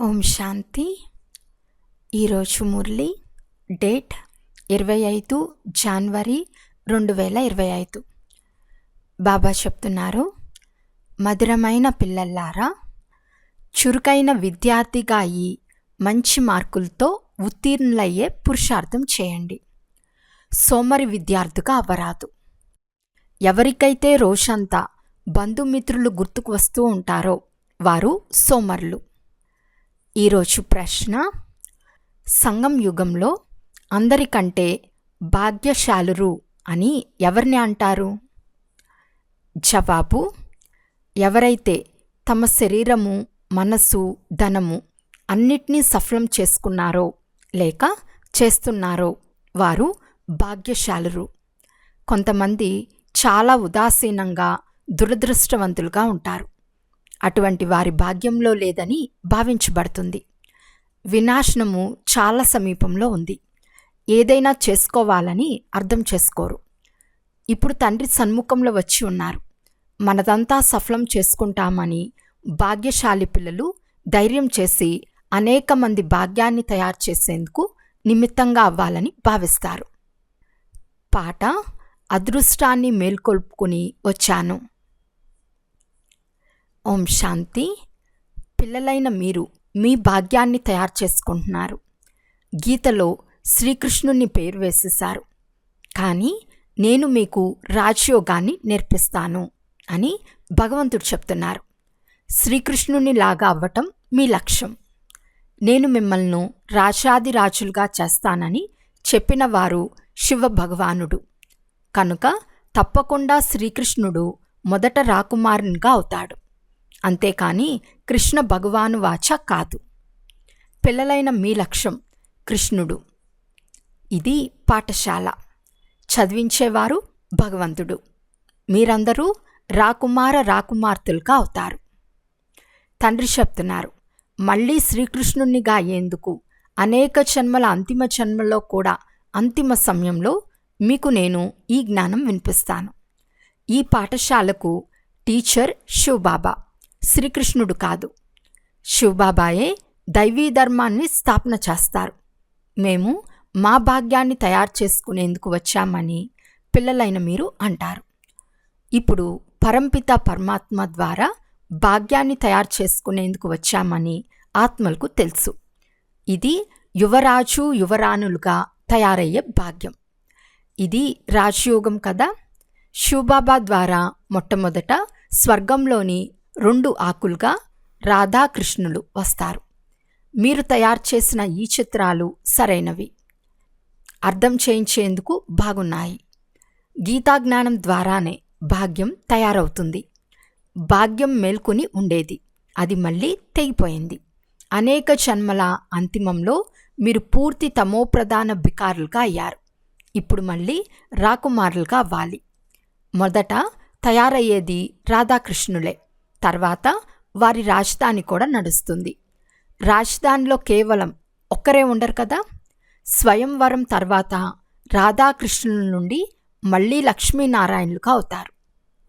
ఓం శాంతి. ఈరోజు మురళి డేట్ ఇరవై ఐదు జనవరి రెండు వేల ఇరవై ఐదు. బాబా చెప్తున్నారు మధురమైన పిల్లల్లారా చురుకైన విద్యార్థిగా అయి మంచి మార్కులతో ఉత్తీర్ణులయ్యే పురుషార్థం చేయండి. సోమరి విద్యార్థిగా అవ్వరాదు. ఎవరికైతే రోషంతా బంధుమిత్రులు గుర్తుకు వస్తూ ఉంటారో వారు సోమరులు. ఈరోజు ప్రశ్న సంగం యుగంలో అందరికంటే భాగ్యశాలురు అని ఎవరిని అంటారు? జవాబు ఎవరైతే తమ శరీరము మనసు ధనము అన్నిటినీ సఫలం చేసుకున్నారో లేక చేస్తున్నారో వారు భాగ్యశాలురు. కొంతమంది చాలా ఉదాసీనంగా దురదృష్టవంతులుగా ఉంటారు. అటువంటి వారి భాగ్యంలో లేదని భావించబడుతుంది. వినాశనము చాలా సమీపంలో ఉంది. ఏదైనా చేసుకోవాలని అర్థం చేసుకోరు. ఇప్పుడు తండ్రి సన్ముఖంలో వచ్చి ఉన్నారు. మనదంతా సఫలం చేసుకుంటామని భాగ్యశాలి పిల్లలు ధైర్యం చేసి అనేక మంది భాగ్యాన్ని తయారు చేసేందుకు నిమిత్తంగా అవ్వాలని భావిస్తారు. పాట అదృష్టాన్ని మేల్కొల్పుకుని వచ్చాను. ఓం శాంతి. పిల్లలైన మీరు మీ భాగ్యాన్ని తయారు చేసుకుంటున్నారు. గీతలో శ్రీకృష్ణుని పేరు వేసేశారు. కానీ నేను మీకు రాజయోగాన్ని నేర్పిస్తాను అని భగవంతుడు చెప్తున్నారు. శ్రీకృష్ణుని లాగా అవ్వటం మీ లక్ష్యం. నేను మిమ్మల్ని రాజాదిరాజులుగా చేస్తానని చెప్పిన వారు శివ భగవానుడు కనుక తప్పకుండా శ్రీకృష్ణుడు మొదట రాకుమారునిగా అవుతాడు. అంతేకాని కృష్ణ భగవాను వాచ కాదు. పిల్లలైన మీ లక్ష్యం కృష్ణుడు. ఇది పాఠశాల. చదివించేవారు భగవంతుడు. మీరందరూ రాకుమార రాకుమార్తెలుగా అవుతారు. తండ్రి చెప్తున్నారు మళ్ళీ శ్రీకృష్ణునిగా అయ్యేందుకు అనేక జన్మల అంతిమ జన్మలో కూడా అంతిమ సమయంలో మీకు నేను ఈ జ్ఞానం వినిపిస్తాను. ఈ పాఠశాలకు టీచర్ శివబాబా. శ్రీకృష్ణుడు కాదు. శివబాబాయే దైవీ ధర్మాన్ని స్థాపన చేస్తారు. మేము మా భాగ్యాన్ని తయారు చేసుకునేందుకు వచ్చామని పిల్లలైన మీరు అంటారు. ఇప్పుడు పరంపిత పరమాత్మ ద్వారా భాగ్యాన్ని తయారు చేసుకునేందుకు వచ్చామని ఆత్మలకు తెలుసు. ఇది యువరాజు యువరాణులుగా తయారయ్యే భాగ్యం. ఇది రాజయోగం కదా? శివబాబా ద్వారా మొట్టమొదట స్వర్గంలోని రెండు ఆకులుగా రాధాకృష్ణులు వస్తారు. మీరు తయారు చేసిన ఈ చిత్రాలు సరైనవి. అర్థం చేయించేందుకు బాగున్నాయి. గీతాజ్ఞానం ద్వారానే భాగ్యం తయారవుతుంది. భాగ్యం మేల్కొని ఉండేది. అది మళ్ళీ తెగిపోయింది. అనేక జన్మల అంతిమంలో మీరు పూర్తి తమోప్రధాన బికారులుగా అయ్యారు. ఇప్పుడు మళ్ళీ రాకుమారులుగా అవ్వాలి. మొదట తయారయ్యేది రాధాకృష్ణులే. తర్వాత వారి రాజధాని కూడా నడుస్తుంది. రాజధానిలో కేవలం ఒక్కరే ఉండరు కదా? స్వయంవరం తర్వాత రాధాకృష్ణుల నుండి మళ్ళీ లక్ష్మీనారాయణులుగా అవుతారు.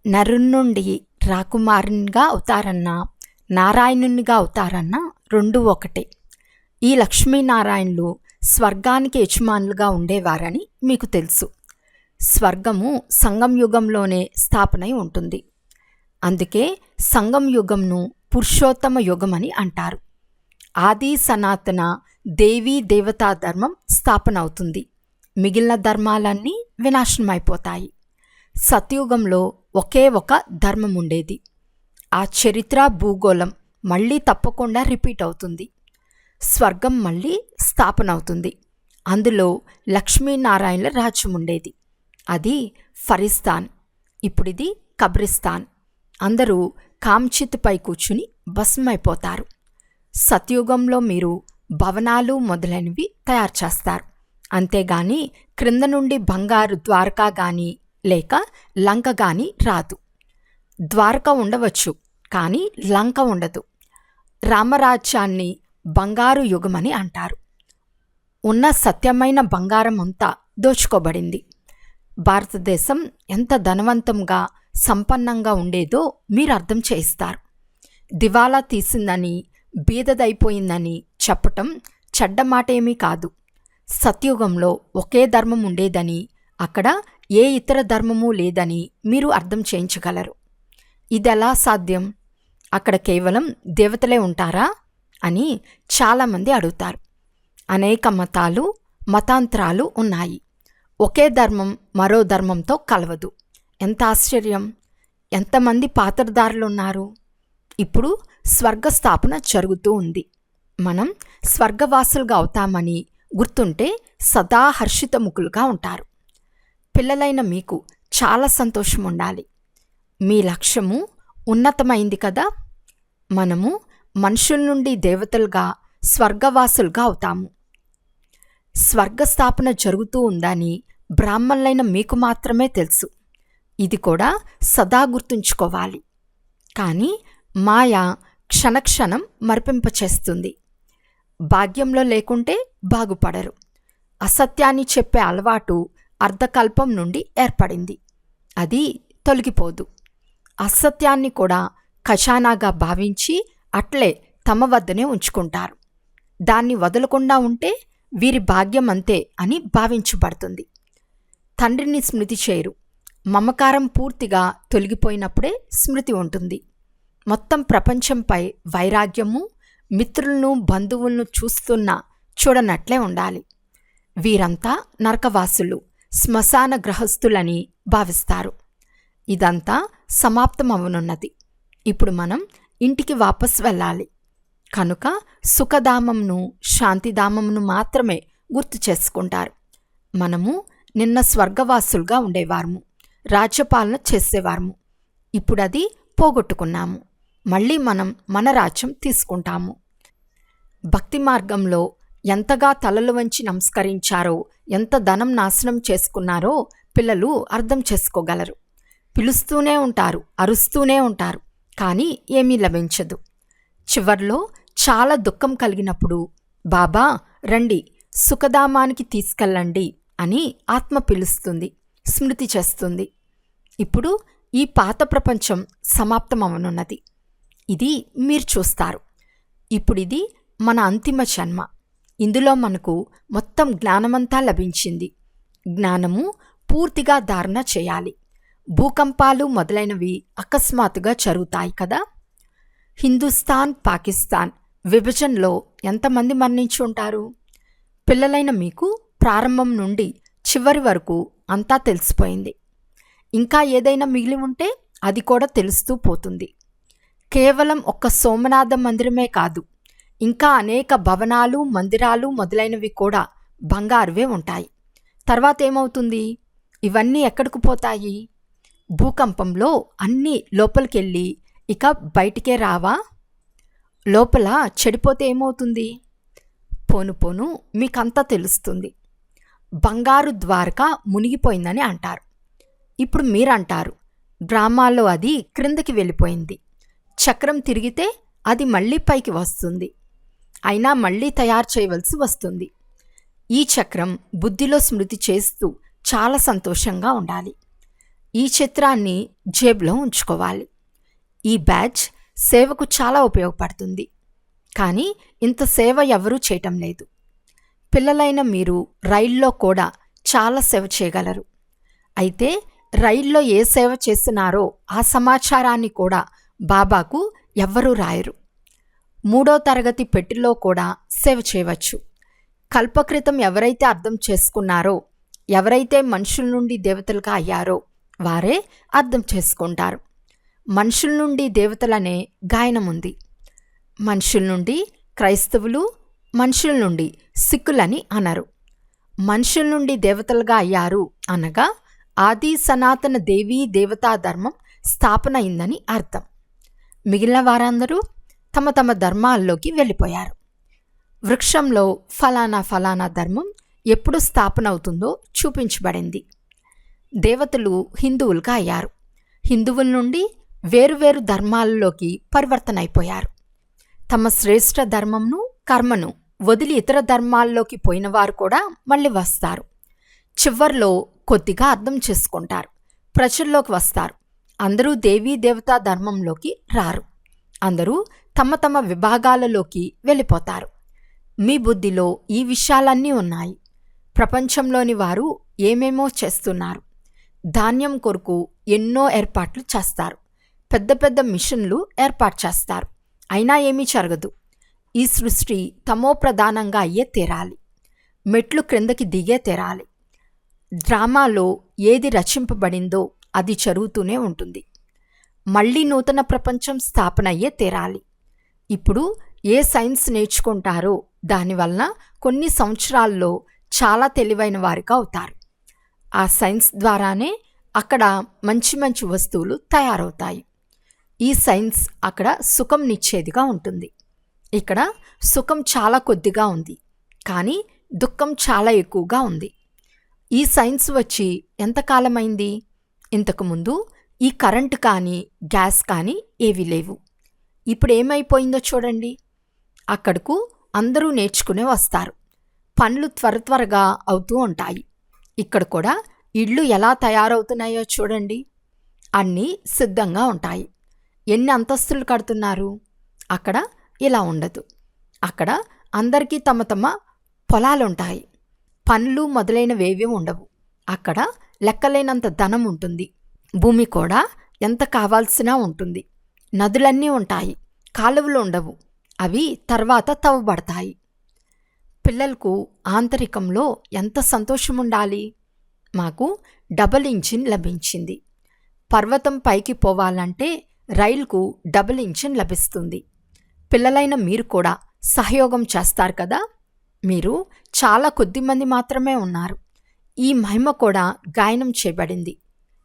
నరుణ్ నుండి రాకుమారునిగా అవుతారన్నా నారాయణునిగా అవుతారన్నా రెండు ఒకటే. ఈ లక్ష్మీనారాయణులు స్వర్గానికి యజమానులుగా ఉండేవారని మీకు తెలుసు. స్వర్గము సంగం యుగంలోనే స్థాపనై ఉంటుంది. అందుకే సంగం యుగంను పురుషోత్తమ యుగమని అంటారు. ఆది సనాతన దేవీ దేవతా ధర్మం స్థాపన అవుతుంది. మిగిలిన ధర్మాలన్నీ వినాశనమైపోతాయి. సత్యుగంలో ఒకే ఒక ధర్మం ఉండేది. ఆ చరిత్ర భూగోళం మళ్ళీ తప్పకుండా రిపీట్ అవుతుంది. స్వర్గం మళ్ళీ స్థాపన అవుతుంది. అందులో లక్ష్మీనారాయణల రాజ్యం ఉండేది. అది ఫరిస్తాన్. ఇప్పుడిది కబ్రిస్తాన్. అందరూ కాంచిత్పై కూర్చుని భస్మైపోతారు సత్యుగంలో మీరు భవనాలు మొదలైనవి తయారు చేస్తారు. అంతేగాని క్రింద నుండి బంగారు ద్వారకా గాని లేక లంక గాని రాదు. ద్వారక ఉండవచ్చు కానీ లంక ఉండదు. రామరాజ్యాన్ని బంగారు యుగమని అంటారు. ఉన్న సత్యమైన బంగారం అంతా దోచుకోబడింది. భారతదేశం ఎంత ధనవంతంగా సంపన్నంగా ఉండేదో మీరు అర్థం చేయిస్తారు. దివాలా తీసిందని బీదదైపోయిందని చెప్పటం చెడ్డ మాట ఏమీ కాదు. సత్యుగంలో ఒకే ధర్మం ఉండేదని అక్కడ ఏ ఇతర ధర్మము లేదని మీరు అర్థం చేయించగలరు. ఇదెలా సాధ్యం? అక్కడ కేవలం దేవతలే ఉంటారా? అని చాలామంది అడుగుతారు. అనేక మతాలు మతాంతరాలు ఉన్నాయి. ఒకే ధర్మం మరో ధర్మంతో కలవదు. ఎంత ఆశ్చర్యం! ఎంతమంది పాత్రదారులు ఉన్నారు ఇప్పుడు స్వర్గస్థాపన జరుగుతూ ఉంది. మనం స్వర్గవాసులుగా అవుతామని గుర్తుంటే సదా హర్షితముఖులుగా ఉంటారు. పిల్లలైన మీకు చాలా సంతోషం ఉండాలి. మీ లక్ష్యము ఉన్నతమైంది కదా! మనము మనుషుల నుండి దేవతలుగా స్వర్గవాసులుగా అవుతాము. స్వర్గస్థాపన జరుగుతూ ఉందని బ్రాహ్మణులైన మీకు మాత్రమే తెలుసు. ఇది కూడా సదా గుర్తుంచుకోవాలి. కానీ మాయ క్షణక్షణం మరిపింపచేస్తుంది. భాగ్యంలో లేకుంటే బాగుపడరు. అసత్యాన్ని చెప్పే అలవాటు అర్ధకల్పం నుండి ఏర్పడింది. అది తొలగిపోదు. అసత్యాన్ని కూడా ఖజానాగా భావించి అట్లే తమ వద్దనే ఉంచుకుంటారు. దాన్ని వదలకుండా ఉంటే వీరి భాగ్యం అంతే అని భావించబడుతుంది. తండ్రిని స్మృతి చేయరు. మమకారం పూర్తిగా తొలగిపోయినప్పుడే స్మృతి ఉంటుంది. మొత్తం ప్రపంచంపై వైరాగ్యము మిత్రులను బంధువులను చూస్తున్న చూడనట్లే ఉండాలి. వీరంతా నరకవాసులు శ్మశాన గ్రహస్థులని భావిస్తారు. ఇదంతా సమాప్తమవనున్నది. ఇప్పుడు మనం ఇంటికి వాపస్ వెళ్ళాలి. కనుక సుఖధామంను శాంతిధామంను మాత్రమే గుర్తు చేసుకుంటారు. మనము నిన్న స్వర్గవాసులుగా ఉండేవారము. రాజ్యపాలన చేసేవారము. ఇప్పుడు అది పోగొట్టుకున్నాము. మళ్ళీ మనం మన రాజ్యం తీసుకుంటాము. భక్తి మార్గంలో ఎంతగా తలలు వంచి నమస్కరించారో ఎంత ధనం నాశనం చేసుకున్నారో పిల్లలు అర్థం చేసుకోగలరు. పిలుస్తూనే ఉంటారు అరుస్తూనే ఉంటారు కానీ ఏమీ లభించదు. చివర్లో చాలా దుఃఖం కలిగినప్పుడు బాబా రండి సుఖధామానికి తీసుకెళ్ళండి అని ఆత్మ పిలుస్తుంది. స్మృతి చేస్తుంది. ఇప్పుడు ఈ పాత ప్రపంచం సమాప్తమవనున్నది. ఇది మీరు చూస్తారు. ఇప్పుడు ఇది మన అంతిమ జన్మ. ఇందులో మనకు మొత్తం జ్ఞానమంతా లభించింది. జ్ఞానము పూర్తిగా ధారణ చేయాలి. భూకంపాలు మొదలైనవి అకస్మాత్తుగా జరుగుతాయి కదా? హిందుస్థాన్ పాకిస్తాన్ విభజనలో ఎంతమంది మరణించి ఉంటారు పిల్లలైన మీకు ప్రారంభం నుండి చివరి వరకు అంతా తెలిసిపోయింది. ఇంకా ఏదైనా మిగిలి ఉంటే అది కూడా తెలుస్తూ పోతుంది. కేవలం ఒక్క సోమనాథ మందిరమే కాదు ఇంకా అనేక భవనాలు మందిరాలు మొదలైనవి కూడా బంగారువే ఉంటాయి. తర్వాత ఏమవుతుంది? ఇవన్నీ ఎక్కడికి పోతాయి? భూకంపంలో అన్నీ లోపలికెళ్ళి ఇక బయటికే రావా? లోపల చెడిపోతే ఏమవుతుంది? పోను పోను మీకంతా తెలుస్తుంది. బంగారు ద్వారక మునిగిపోయిందని అంటారు. ఇప్పుడు మీరంటారు డ్రామాలో అది క్రిందకి వెళ్ళిపోయింది. చక్రం తిరిగితే అది మళ్ళీ పైకి వస్తుంది. అయినా మళ్ళీ తయారు చేయవలసి వస్తుంది. ఈ చక్రం బుద్ధిలో స్మృతి చేస్తూ చాలా సంతోషంగా ఉండాలి. ఈ చిత్రాన్ని జేబులో ఉంచుకోవాలి. ఈ బ్యాచ్ సేవకు చాలా ఉపయోగపడుతుంది. కానీ ఇంత సేవ ఎవరూ చేయటం లేదు. పిల్లలైన మీరు రైల్లో కూడా చాలా సేవ చేయగలరు. అయితే రైల్లో ఏ సేవ చేస్తున్నారో ఆ సమాచారాన్ని కూడా బాబాకు ఎవ్వరూ రాయరు. మూడో తరగతి పెట్టిలో కూడా సేవ చేయవచ్చు. కల్పకృతం ఎవరైతే అర్థం చేసుకున్నారో ఎవరైతే మనుషుల నుండి దేవతలుగా అయ్యారో వారే అర్థం చేసుకుంటారు. మనుషుల నుండి దేవతలనే గాయనం ఉంది మనుషుల నుండి క్రైస్తవులు మనుషుల నుండి సిక్కులని అన్నారు మనుషుల నుండి దేవతలుగా అయ్యారు అనగా ఆది సనాతన దేవీ దేవతా ధర్మం స్థాపన అయిందని అర్థం. మిగిలిన వారందరూ తమ తమ ధర్మాల్లోకి వెళ్ళిపోయారు. వృక్షంలో ఫలానా ఫలానా ధర్మం ఎప్పుడు స్థాపన అవుతుందో చూపించబడింది. దేవతలు హిందువులుగా అయ్యారు. హిందువుల నుండి వేరువేరు ధర్మాలలోకి పరివర్తన అయిపోయారు తమ శ్రేష్ఠ ధర్మంను కర్మను వదిలి ఇతర ధర్మాల్లోకి పోయిన వారు కూడా మళ్ళీ వస్తారు. చివర్లో కొద్దిగా అర్థం చేసుకుంటారు. ప్రజల్లోకి వస్తారు. అందరూ దేవీ దేవతా ధర్మంలోకి రారు. అందరూ తమ తమ విభాగాలలోకి వెళ్ళిపోతారు. మీ బుద్ధిలో ఈ విషయాలన్నీ ఉన్నాయి. ప్రపంచంలోని వారు ఏమేమో చేస్తున్నారు. ధాన్యం కొరకు ఎన్నో ఏర్పాట్లు చేస్తారు. పెద్ద పెద్ద మిషన్లు ఏర్పాటు చేస్తారు. అయినా ఏమీ జరగదు. ఈ సృష్టి తమో ప్రధానంగా అయ్యే తెరాలి. మెట్లు క్రిందకి దిగే తెరాలి. డ్రామాలో ఏది రచింపబడిందో అది జరుగుతూనే ఉంటుంది. మళ్ళీ నూతన ప్రపంచం స్థాపన అయ్యే తెరాలి. ఇప్పుడు ఏ సైన్స్ నేర్చుకుంటారో దానివలన కొన్ని సంవత్సరాల్లో చాలా తెలివైన వారిగా అవుతారు. ఆ సైన్స్ ద్వారానే అక్కడ మంచి మంచి వస్తువులు తయారవుతాయి. ఈ సైన్స్ అక్కడ సుఖం నిచ్చేదిగా ఉంటుంది. ఇక్కడ సుఖం చాలా కొద్దిగా ఉంది కానీ దుఃఖం చాలా ఎక్కువగా ఉంది. ఈ సైన్స్ వచ్చి ఎంతకాలమైంది ఇంతకుముందు ఈ కరెంట్ కానీ గ్యాస్ కానీ ఏవి లేవు. ఇప్పుడు ఏమైపోయిందో చూడండి. అక్కడకు అందరూ నేర్చుకునే వస్తారు. పనులు త్వర త్వరగా అవుతూ ఉంటాయి. ఇక్కడ కూడా ఇళ్ళు ఎలా తయారవుతున్నాయో చూడండి. అన్నీ సిద్ధంగా ఉంటాయి. ఎన్ని అంతస్తులు కడుతున్నారు? అక్కడ ఇలా ఉండదు. అక్కడ అందరికీ తమ తమ పొలాలుంటాయి. పనులు మొదలైనవేవీ ఉండవు. అక్కడ లెక్కలేనంత ధనం ఉంటుంది. భూమి కూడా ఎంత కావాల్సినా ఉంటుంది. నదులన్నీ ఉంటాయి. కాలువలు ఉండవు. అవి తర్వాత తవ్వబడతాయి. పిల్లలకు ఆంతరికంలో ఎంత సంతోషం ఉండాలి మాకు డబల్ ఇంజిన్ లభించింది. పర్వతం పైకి పోవాలంటే రైలుకు డబుల్ ఇంజిన్ లభిస్తుంది. పిల్లలైన మీరు కూడా సహయోగం చేస్తారు కదా? మీరు చాలా కొద్దిమంది మాత్రమే ఉన్నారు. ఈ మహిమ కూడా గాయనం చేయబడింది.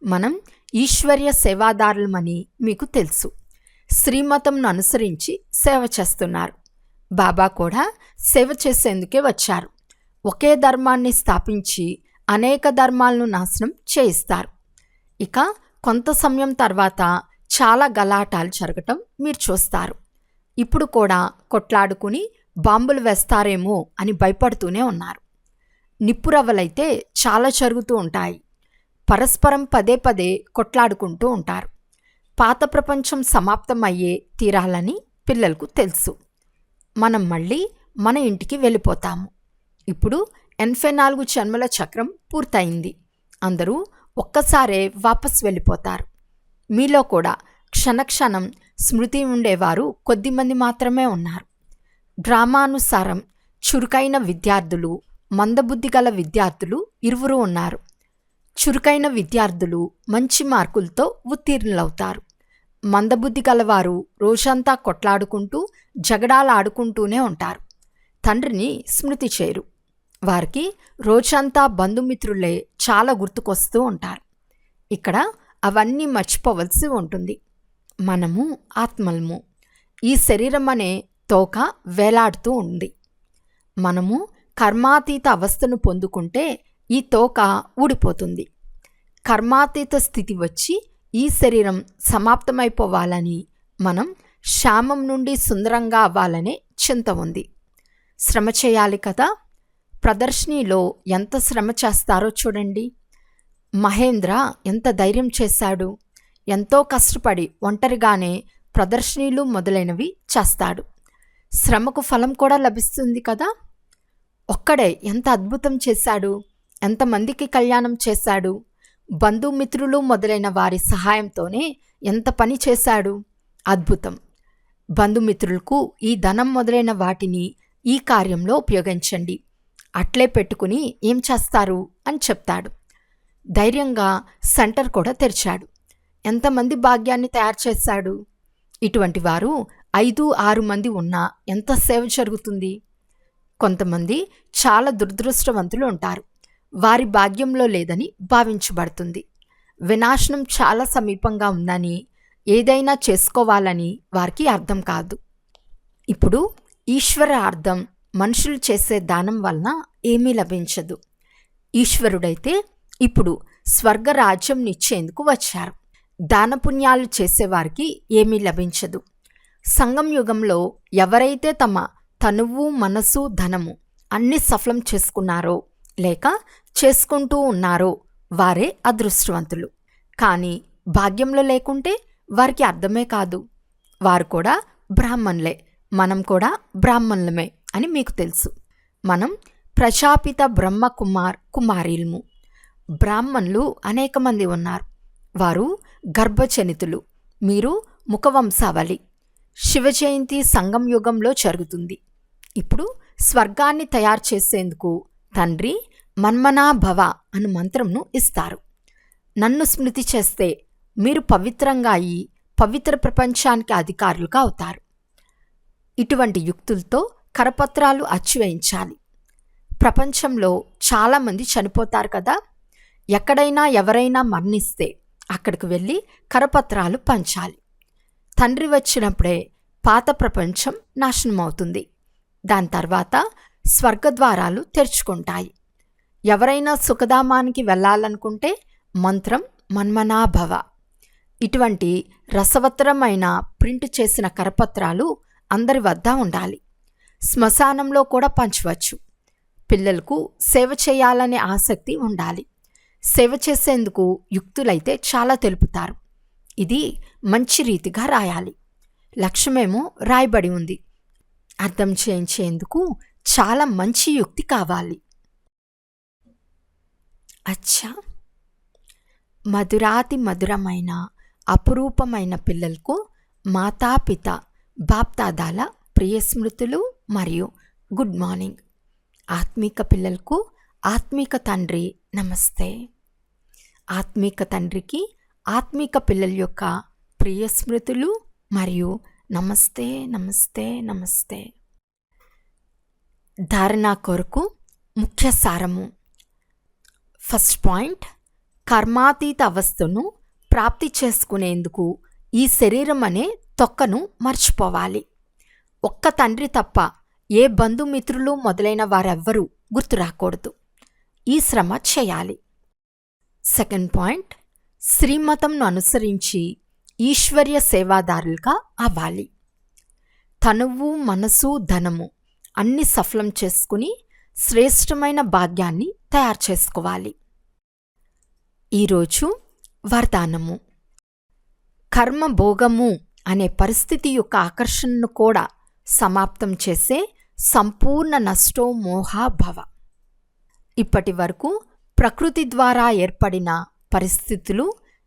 మనం ఈశ్వర్య సేవాదారులమని మీకు తెలుసు. శ్రీమతంను అనుసరించి సేవ చేస్తున్నారు. బాబా కూడా సేవ చేసేందుకే వచ్చారు. ఒకే ధర్మాన్ని స్థాపించి అనేక ధర్మాలను నాశనం చేయిస్తారు. ఇక కొంత సమయం తర్వాత చాలా గలాటాలు జరగటం మీరు చూస్తారు. ఇప్పుడు కూడా కొట్లాడుకుని బాంబులు వేస్తారేమో అని భయపడుతూనే ఉన్నారు. నిప్పురవ్వలైతే చాలా జరుగుతూ ఉంటాయి. పరస్పరం పదే పదే కొట్లాడుకుంటూ ఉంటారు. పాత ప్రపంచం సమాప్తం అయ్యే తీరాలని పిల్లలకు తెలుసు. మనం మళ్ళీ మన ఇంటికి వెళ్ళిపోతాము. ఇప్పుడు ఎనభై నాలుగు జన్మల చక్రం పూర్తయింది. అందరూ ఒక్కసారే వాపస్ వెళ్ళిపోతారు. మీలో కూడా క్షణక్షణం స్మృతి ఉండేవారు కొద్దిమంది మాత్రమే ఉన్నారు. డ్రామానుసారం చురుకైన విద్యార్థులు మందబుద్ధి గల విద్యార్థులు ఇరువురు ఉన్నారు. చురుకైన విద్యార్థులు మంచి మార్కులతో ఉత్తీర్ణులవుతారు. మందబుద్ధి గలవారు రోజంతా కొట్లాడుకుంటూ జగడాలాడుకుంటూనే ఉంటారు. తండ్రిని స్మృతి చేయరు వారికి రోజంతా బంధుమిత్రులే చాలా గుర్తుకొస్తూ ఉంటారు. ఇక్కడ అవన్నీ మర్చిపోవలసి ఉంటుంది. మనము ఆత్మలము. ఈ శరీరం అనే తోక వేలాడుతూ ఉంది. మనము కర్మాతీత అవస్థను పొందుకుంటే ఈ తోక ఊడిపోతుంది. కర్మాతీత స్థితి వచ్చి ఈ శరీరం సమాప్తమైపోవాలని మనం శ్యామం నుండి సుందరంగా అవ్వాలనే చింత ఉంది. శ్రమ చేయాలి కదా? ప్రదర్శనీలో ఎంత శ్రమ చేస్తారో చూడండి. మహేంద్ర ఎంత ధైర్యం చేశాడు. ఎంతో కష్టపడి ఒంటరిగానే ప్రదర్శనీలు మొదలైనవి చేస్తాడు. శ్రమకు ఫలం కూడా లభిస్తుంది కదా? ఒక్కడే ఎంత అద్భుతం చేశాడు ఎంతమందికి కళ్యాణం చేశాడు బంధుమిత్రులు మొదలైన వారి సహాయంతోనే ఎంత పని చేశాడు. అద్భుతం. బంధుమిత్రులకు ఈ ధనం మొదలైన వాటిని ఈ కార్యంలో ఉపయోగించండి. అట్లే పెట్టుకుని ఏం చేస్తారు అని చెప్తాడు. ధైర్యంగా సెంటర్ కూడా తెరిచాడు. ఎంతమంది భాగ్యాన్ని తయారు చేశాడు? ఇటువంటి వారు ఐదు ఆరు మంది ఉన్నా ఎంత సేవ జరుగుతుంది? కొంతమంది చాలా దురదృష్టవంతులు ఉంటారు. వారి భాగ్యంలో లేదని భావించబడుతుంది. వినాశనం చాలా సమీపంగా ఉందని ఏదైనా చేసుకోవాలని వారికి అర్థం కాదు. ఇప్పుడు ఈశ్వర అర్థం మనుషులు చేసే దానం వలన ఏమీ లభించదు. ఈశ్వరుడైతే ఇప్పుడు స్వర్గరాజ్యం నిచ్చేందుకు వచ్చారు. దానపుణ్యాలు చేసేవారికి ఏమీ లభించదు. సంగం యుగంలో ఎవరైతే తమ తనువు మనసు ధనము అన్ని సఫలం చేసుకున్నారో లేక చేసుకుంటూ ఉన్నారో వారే అదృష్టవంతులు. కానీ భాగ్యంలో లేకుంటే వారికి అర్థమే కాదు. వారు కూడా బ్రాహ్మణులే మనం కూడా బ్రాహ్మణులమే అని మీకు తెలుసు. మనం ప్రశాపిత బ్రహ్మ కుమార్ కుమారిల్ము. బ్రాహ్మణులు అనేక మంది ఉన్నారు. వారు గర్భచనితులు. మీరు ముఖవంశావళి. శివజయంతి సంగం యుగంలో జరుగుతుంది. ఇప్పుడు స్వర్గాన్ని తయారు చేసేందుకు తండ్రి మన్మనా భవ అను మంత్రంను ఇస్తారు. నన్ను స్మృతి చేస్తే మీరు పవిత్రంగా అయి పవిత్ర ప్రపంచానికి అధికారులుగా అవుతారు. ఇటువంటి యుక్తులతో కరపత్రాలు అచ్చివేయించాలి. ప్రపంచంలో చాలామంది చనిపోతారు కదా. ఎక్కడైనా ఎవరైనా మరణిస్తే అక్కడికి వెళ్ళి కరపత్రాలు పంచాలి. తండ్రి వచ్చినప్పుడే పాత ప్రపంచం నాశనమవుతుంది. దాని తర్వాత స్వర్గద్వారాలు తెరుచుకుంటాయి. ఎవరైనా సుఖధామానికి వెళ్ళాలనుకుంటే మంత్రం మన్మనాభవ. ఇటువంటి రసవత్తరమైన ప్రింట్ చేసిన కరపత్రాలు అందరి వద్ద ఉండాలి. శ్మశానంలో కూడా పంచవచ్చు. పిల్లలకు సేవ చేయాలనే ఆసక్తి ఉండాలి. సేవ చేసేందుకు యుక్తులైతే చాలా తెలుపుతారు. ఇది మంచి రీతిగా రాయాలి. లక్ష్యమేమో రాయబడి ఉంది. అర్థం చేయించేందుకు చాలా మంచి యుక్తి కావాలి. అచ్చా! మధురాతి మధురమైన అపురూపమైన పిల్లలకు మాతాపిత బాప్తాదాల ప్రియ స్మృతులు మరియు గుడ్ మార్నింగ్. ఆత్మీక పిల్లలకు ఆత్మీక తండ్రి నమస్తే. ఆత్మీక తండ్రికి ఆత్మీక పిల్లల యొక్క ప్రియ స్మృతులు మరియు నమస్తే నమస్తే నమస్తే. ధారణ కొరకు ముఖ్య సారము. ఫస్ట్ పాయింట్ కర్మాతీత అవస్థను ప్రాప్తి చేసుకునేందుకు ఈ శరీరం అనే తొక్కను మర్చిపోవాలి. ఒక్క తండ్రి తప్ప ఏ బంధుమిత్రులు మొదలైన వారెవ్వరూ గుర్తురాకూడదు. ఈ శ్రమ చేయాలి. సెకండ్ పాయింట్ శ్రీమతంను అనుసరించి ఈశ్వర్య సేవాదారులుగా అవ్వాలి. తనువు మనసు ధనము అన్ని సఫలం చేసుకుని శ్రేష్టమైన భాగ్యాన్ని తయారు చేసుకోవాలి. ఈరోజు వరదానము. కర్మ భోగము అనే పరిస్థితి యొక్క ఆకర్షణను కూడా సమాప్తం చేసే సంపూర్ణ నష్టో మోహాభవ. ఇప్పటి వరకు ప్రకృతి ద్వారా ఏర్పడిన పరిస్థితులు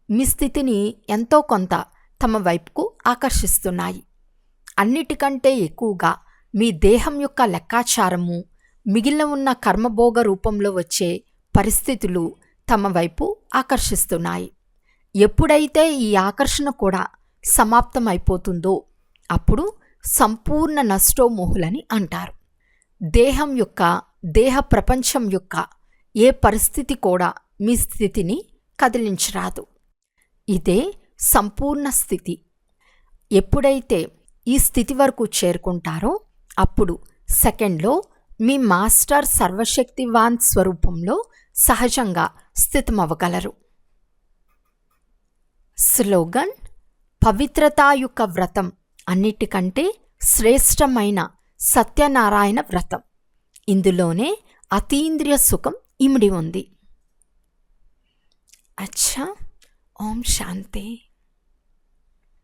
మీ స్థితిని ఎంతో కొంత తమ వైపుకు ఆకర్షిస్తున్నాయి. అన్నిటికంటే ఎక్కువగా మీ దేహం యొక్క లెక్కాచారము మిగిలిన ఉన్న కర్మభోగ రూపంలో వచ్చే పరిస్థితులు తమ వైపు ఆకర్షిస్తున్నాయి. ఎప్పుడైతే ఈ ఆకర్షణ కూడా సమాప్తమైపోతుందో అప్పుడు సంపూర్ణ నష్టోమోహులని అంటారు. దేహం యొక్క దేహ ప్రపంచం యొక్క ఏ పరిస్థితి కూడా మీ స్థితిని కదిలించరాదు. ఇదే సంపూర్ణ స్థితి. ఎప్పుడైతే ఈ స్థితి వరకు చేరుకుంటారో అప్పుడు సెకండ్లో మీ మాస్టర్ సర్వశక్తివాన్ స్వరూపంలో సహజంగా స్థితమవ్వగలరు. స్లోగన్ పవిత్రత యొక్క వ్రతం అన్నిటికంటే శ్రేష్టమైన సత్యనారాయణ వ్రతం. ఇందులోనే అతీంద్రియ సుఖం ఇమిడి ఉంది. అచ్చా ఓం శాంతి.